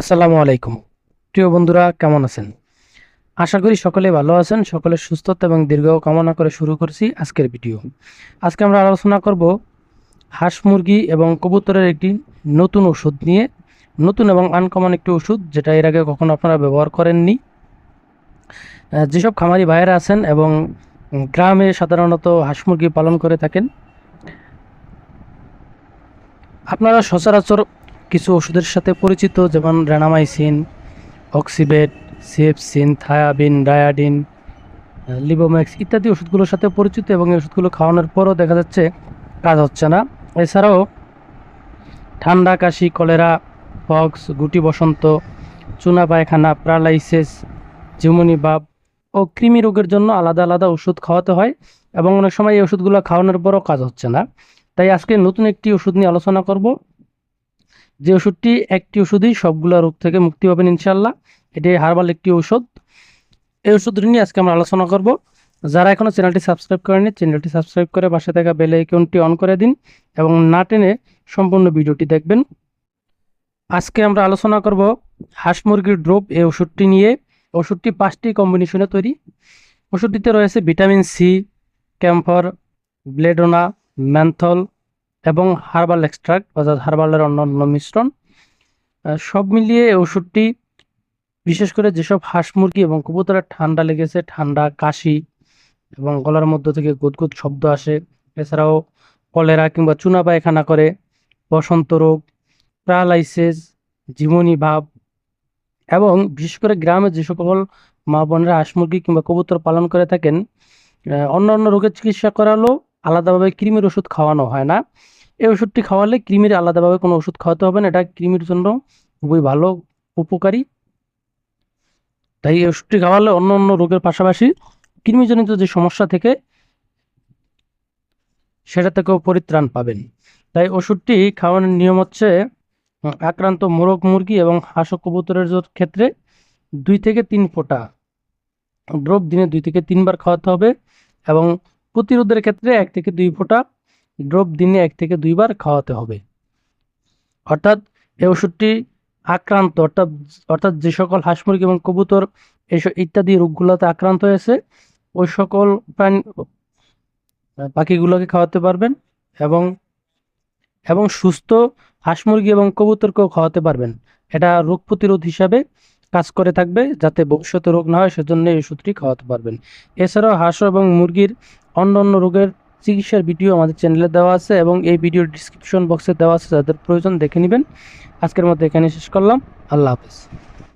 আসসালামু আলাইকুম। প্রিয় বন্ধুরা, কেমন আছেন? আশা করি সকলে ভালো আছেন, সকলের সুস্থতা এবং দীর্ঘ কামনা করে শুরু করছি আজকের ভিডিও। আজকে আমরা আলোচনা করব হাঁস মুরগি এবং কবুতরের একটি নতুন ওষুধ নিয়ে। নতুন এবং আনকমন একটি ওষুধ, যেটা এর আগে কখনো আপনারা ব্যবহার করেননি। যেসব খামারি ভাইয়েরা আছেন এবং গ্রামে সাধারণত হাঁস মুরগি পালন করে থাকেন, আপনারা সচরাচর কিছু ওষুধের সাথে পরিচিত, যেমন রেনামাইসিন, অক্সিবেট সেপসিন থায়াবিন, ডায়াডিন লিবোম্যাক্স ইত্যাদি ওষুধগুলোর সাথে পরিচিত এবং এই ওষুধগুলো খাওয়ানোর পরও দেখা যাচ্ছে কাজ হচ্ছে না। এছাড়াও ঠান্ডা, কাশি, কলেরা, পক্স, গুটি বসন্ত, চুনা পায়খানা, প্যারালাইসিস, জিমনি বাপ ও কৃমি রোগের জন্য আলাদা আলাদা ওষুধ খাওয়াতে হয় এবং অনেক সময় এই ওষুধগুলো খাওয়ানোর পরও কাজ হচ্ছে না। তাই আজকে নতুন একটি ওষুধ নিয়ে আলোচনা করব। যে ওষুধটি, একটি ওষুধই সবগুলো রোগ থেকে মুক্তি পাবেন ইনশাল্লাহ এটি হার্বাল একটি ওষুধ এই ওষুধটি নিয়ে আজকে আমরা আলোচনা করব। যারা এখনও চ্যানেলটি সাবস্ক্রাইব করেনি চ্যানেলটি সাবস্ক্রাইব করে পাশে থাকা বেল আইকনটি অন করে দিন এবং না টেনে সম্পূর্ণ ভিডিওটি দেখবেন। আজকে আমরা আলোচনা করব হাঁস মুরগির ড্রোপ এই ওষুধটি নিয়ে। ওষুধটি পাঁচটি কম্বিনেশনে তৈরি। ওষুধটিতে রয়েছে vitamin C, camphor, belladonna menthol এবং হার্বাল এক্সট্রাক্ট অর্থাৎ হার্বালের অন্যান্য মিশ্রণ সব মিলিয়ে ওষুধটি বিশেষ করে যেসব হাঁস মুরগি এবং কবুতরের ঠান্ডা লেগেছে ঠান্ডা কাশি এবং গলার মধ্য থেকে গুদগুদ শব্দ আসে এছাড়াও কলেরা কিংবা চুনা পায়খানা করে বসন্ত রোগ প্যারালাইসিস জীবনী ভাব এবং বিশেষ করে গ্রামে যে সকল মা বোনেরা হাঁস মুরগি কিংবা কবুতর পালন করে থাকেন আহ, অন্যান্য রোগের চিকিৎসা করালেও আলাদাভাবে কৃমির ওষুধ খাওয়ানো হয় না। এই ওষুধটি খাওয়ালে কৃমির আলাদাভাবে কোনো ওষুধ খাওয়াতে হবে না। এটা কৃমির জন্য খুবই ভালো, উপকারী। তাই এই ওষুধটি খাওয়ালে অন্য অন্য রোগের পাশাপাশি কৃমিজনিত যে সমস্যা থেকে সেটা থেকেও পরিত্রাণ পাবেন। তাই ওষুধটি খাওয়ানোর নিয়ম হচ্ছে আক্রান্ত মোরগ মুরগি এবং হাঁস কবুতরের ক্ষেত্রে দুই থেকে তিন ফোঁটা ড্রপ দিনে দুই থেকে তিনবার খাওয়াতে হবে এবং প্রতিরোধের ক্ষেত্রে এক থেকে দুই ফোঁটা ড্রপ দিনে এক থেকে দুইবার খাওয়াতে হবে। অর্থাৎ এই ওষুধটি আক্রান্ত, অর্থাৎ অর্থাৎ যে সকল হাঁস মুরগি এবং কবুতর এইসব ইত্যাদি রোগগুলোতে আক্রান্ত হয়েছে, ওই সকল প্রাণী পাখিগুলোকে খাওয়াতে পারবেন এবং এবং সুস্থ হাঁস মুরগি এবং কবুতরকেও খাওয়াতে পারবেন। এটা রোগ প্রতিরোধ হিসাবে কাজ করে থাকবে যাতে ভবিষ্যতে রোগ না হয়, সেজন্য এই ওষুধটি খাওয়াতে পারবেন। এছাড়াও হাঁস এবং মুরগির অন্য অন্য রোগের চিকিৎসার ভিডিও আমাদের চ্যানেলে দেওয়া আছে এবং এই ভিডিওর ডিসক্রিপশন বক্সে দেওয়া আছে, যাদের প্রয়োজন দেখে নেবেন। আজকের মধ্যে এখানে শেষ করলাম। আল্লাহ হাফেজ।